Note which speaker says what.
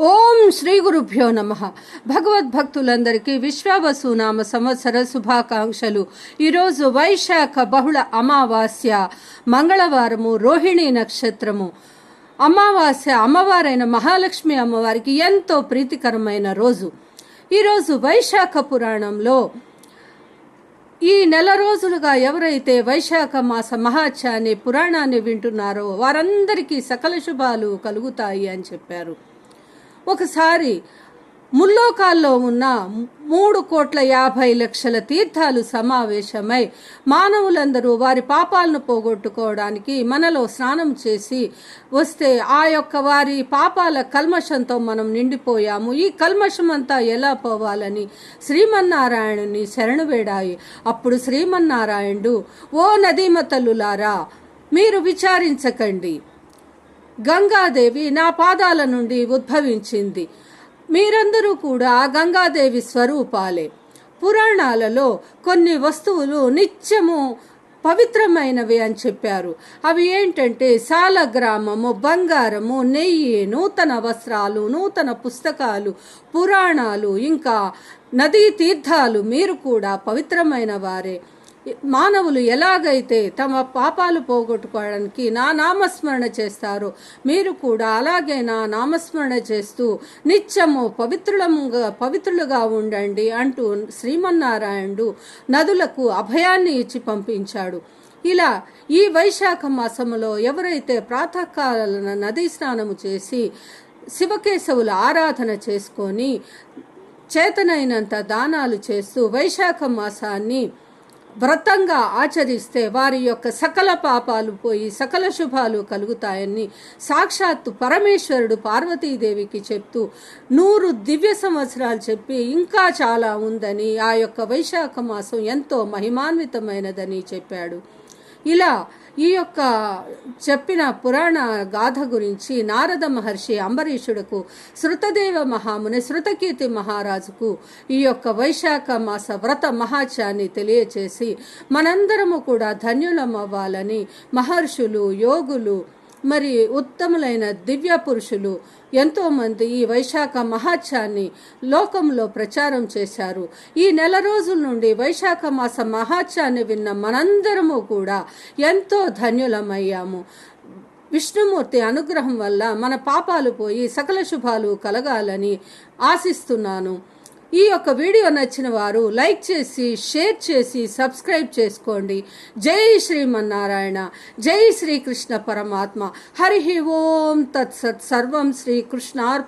Speaker 1: ఓం శ్రీ గురుభ్యో నమ. భగవద్భక్తులందరికీ విశ్వావసు నామ సంవత్సర శుభాకాంక్షలు. ఈరోజు వైశాఖ బహుళ అమావాస్య మంగళవారము రోహిణి నక్షత్రము. అమావాస్య అమ్మవారైన మహాలక్ష్మి అమ్మవారికి ఎంతో ప్రీతికరమైన రోజు. ఈరోజు వైశాఖ పురాణంలో ఈ నెల రోజులుగా ఎవరైతే వైశాఖ మాస మహాత్యాన్ని పురాణాన్ని వింటున్నారో వారందరికీ సకల శుభాలు కలుగుతాయి అని చెప్పారు. ఒకసారి ముల్లోకాల్లో ఉన్న మూడు కోట్ల యాభై లక్షల తీర్థాలు సమావేశమై మానవులందరూ వారి పాపాలను పోగొట్టుకోవడానికి మనలో స్నానం చేసి వస్తే ఆ యొక్క వారి పాపాల కల్మషంతో మనం నిండిపోయాము. ఈ కల్మషం అంతా ఎలా పోవాలని శ్రీమన్నారాయణుని శరణు వేడాయి. అప్పుడు శ్రీమన్నారాయణుడు ఓ నదీమతలులారా మీరు విచారించకండి. గంగాదేవి నా పాదాల నుండి ఉద్భవించింది. మీరందరూ కూడా గంగాదేవి స్వరూపాలే. పురాణాలలో కొన్ని వస్తువులు నిత్యము పవిత్రమైనవి అని చెప్పారు. అవి ఏంటంటే సాలగ్రామము బంగారము నెయ్యి నూతన వస్త్రాలు నూతన పుస్తకాలు పురాణాలు ఇంకా నదీ తీర్థాలు మీరు కూడా పవిత్రమైన వారే. మానవులు ఎలాగైతే తమ పాపాలు పోగొట్టుకోవడానికి నా నామస్మరణ చేస్తారో మీరు కూడా అలాగే నా నామస్మరణ చేస్తూ నిత్యము పవిత్రులముగా పవిత్రులుగా ఉండండి అంటూ శ్రీమన్నారాయణుడు నదులకు అభయాన్ని ఇచ్చి పంపించాడు. ఇలా ఈ వైశాఖ మాసములో ఎవరైతే ప్రాతకాలను నదీ స్నానము చేసి శివకేశవుల ఆరాధన చేసుకొని చేతనైనంత దానాలు చేస్తూ వైశాఖ మాసాన్ని వ్రతంగా ఆచరిస్తే వారి యొక్క సకల పాపాలు పోయి సకల శుభాలు కలుగుతాయని సాక్షాత్తు పరమేశ్వరుడు పార్వతీదేవికి చెప్తూ నూరు దివ్య సంవత్సరాలు చెప్పి ఇంకా చాలా ఉందని ఆ యొక్క వైశాఖ మాసం ఎంతో మహిమాన్వితమైనదని చెప్పాడు. ఇలా ఈ యొక్క చెప్పిన పురాణ గాథ గురించి నారద మహర్షి అంబరీషుడుకు శృతదేవ మహాముని శృతకీర్తి మహారాజుకు ఈ యొక్క వైశాఖ మాస వ్రత మహాత్యాన్ని తెలియచేసి మనందరము కూడా ధన్యులమవ్వాలని మహర్షులు యోగులు మరి ఉత్తములైన దివ్య పురుషులు ఎంతోమంది ఈ వైశాఖ మహాత్యాన్ని లోకంలో ప్రచారం చేశారు. ఈ నెల రోజుల నుండి వైశాఖ మాస మహాత్యాన్ని విన్న మనందరము కూడా ఎంతో ధన్యులమయ్యాము. విష్ణుమూర్తి అనుగ్రహం వల్ల మన పాపాలు పోయి సకల శుభాలు కలగాలని ఆశిస్తున్నాను. ఈ యొక్క వీడియో నచ్చిన వారు లైక్ చేసి షేర్ చేసి సబ్స్క్రైబ్ చేసుకోండి. జై శ్రీమన్నారాయణ. జై శ్రీకృష్ణ పరమాత్మ. హరి ఓం తత్సత్ సర్వం శ్రీకృష్ణార్